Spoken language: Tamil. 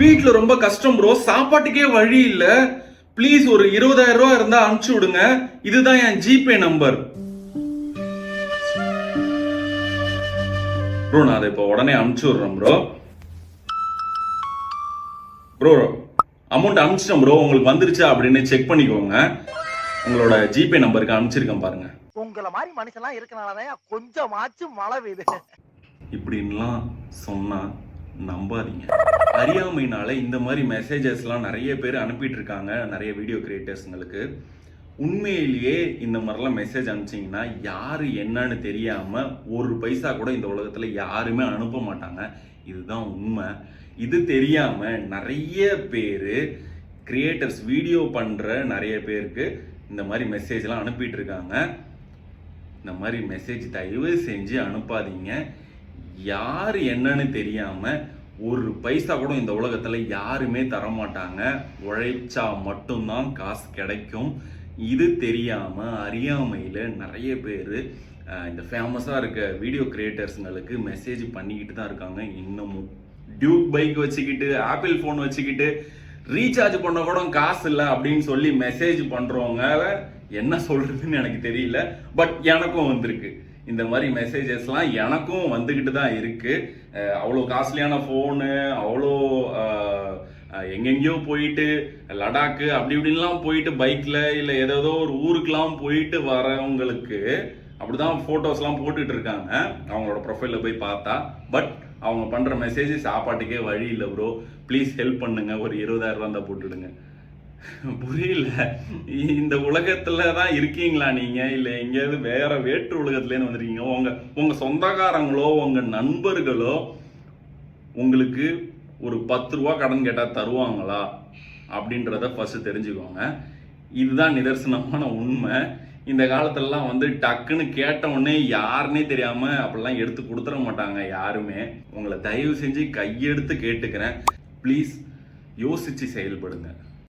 வீட்ல ரொம்ப கஷ்டம் ப்ரோ சாப்பாட்டுக்கே வழி இல்ல. ப்ளீஸ் ஒரு இருபதாயிரம் ரூபாய் இருந்தா அனுப்பிச்சு விடுங்க. இதுதான் என் ஜிபே நம்பர் ப்ரோ நான் அதை இப்போ உடனே அனுப்பிச்சு விடுறேன் ப்ரோ ப்ரோ அமௌண்ட் அனுப்பிச்சிட்டேன் ப்ரோ உங்களுக்கு வந்துருச்சா அப்படின்னு செக் பண்ணிக்கோங்க. உங்களோட ஜிபே நம்பருக்கு அனுப்பிச்சிருக்கேன் பாருங்க. உங்களை மாதிரி மனுஷன்லாம் இருக்கனாலதான் கொஞ்சமாச்சும் மழை பெய்யுது. இப்படின்லாம் சொன்னா நம்பாதீங்க. அறியாமைனால இந்த மாதிரி மெசேஜஸ்லாம் நிறைய பேர் அனுப்பிட்டு இருக்காங்க நிறைய வீடியோ கிரியேட்டர்ஸுங்களுக்கு உண்மையிலேயே இந்த மாதிரிலாம் மெசேஜ் அனுப்பிச்சிங்கன்னா யார் என்னன்னு தெரியாமல் ஒரு பைசா கூட இந்த உலகத்தில் யாருமே அனுப்ப மாட்டாங்க. இதுதான் உண்மை. இது தெரியாமல் நிறைய பேர் கிரியேட்டர்ஸ் வீடியோ பண்ணுற நிறைய பேருக்கு இந்த மாதிரி மெசேஜ்லாம் அனுப்பிட்டு இருக்காங்க இந்த மாதிரி மெசேஜ் தயவு செஞ்சு அனுப்பாதீங்க. யார் என்னன்னு தெரியாமல் ஒரு பைசா கூட இந்த உலகத்தில் யாருமே தர மாட்டாங்க உழைச்சா மட்டும்தான் காசு கிடைக்கும். இது தெரியாமல் அறியாமையில் நிறைய பேர் இந்த ஃபேமஸாக இருக்க வீடியோ கிரியேட்டர்ஸுங்களுக்கு மெசேஜ் பண்ணிக்கிட்டு தான் இருக்காங்க. இன்னமும் டியூக் பைக் வச்சுக்கிட்டு ஆப்பிள் ஃபோன் வச்சுக்கிட்டு ரீசார்ஜ் பண்ண கூட காசு இல்லை அப்படின்னு சொல்லி மெசேஜ் பண்ணுறவங்க என்ன சொல்கிறதுன்னு எனக்கு தெரியல. பட் எனக்கும் வந்திருக்கு. இந்த மாதிரி மெசேஜஸ்லாம் எனக்கும் வந்துக்கிட்டு தான் இருக்கு. அவ்வளோ காஸ்ட்லியான ஃபோனு அவ்வளோ எங்கெங்கேயோ போயிட்டு லடாக்கு அப்படி இப்படின்லாம் போயிட்டு பைக்கில் இல்லை ஏதோ ஒரு ஊருக்கெலாம் போயிட்டு வரவங்களுக்கு அப்படிதான் ஃபோட்டோஸ்லாம் போட்டுட்டு இருக்காங்க. அவங்களோட ப்ரொஃபைலில் போய் பார்த்தா. பட் அவங்க பண்ணுற மெசேஜ் சாப்பாட்டுக்கே வழி இல்லை ப்ரோ ப்ளீஸ் ஹெல்ப் பண்ணுங்க. ஒரு இருபதாயிரம் ரூபா தான் போட்டுடுங்க. புரியல. இந்த உலகத்துல தான் இருக்கீங்களா நீங்க? இல்ல எங்கேயாவது வேற வேற்று உலகத்துலேருந்து வந்திருக்கீங்க? உங்க உங்க சொந்தக்காரங்களோ உங்க நண்பர்களோ உங்களுக்கு ஒரு பத்து ரூபா கடன் கேட்டா தருவாங்களா? அப்படின்றத ஃபர்ஸ்ட் தெரிஞ்சுக்கோங்க. இதுதான் நிதர்சனமான உண்மை. இந்த காலத்துலலாம் வந்து டக்குன்னு கேட்ட உடனே யாருன்னே தெரியாம அப்படிலாம் எடுத்து கொடுத்துட மாட்டாங்க யாருமே. உங்களை தயவு செஞ்சு கையெடுத்து கேட்டுக்கிறேன். ப்ளீஸ் யோசிச்சு செயல்படுங்க.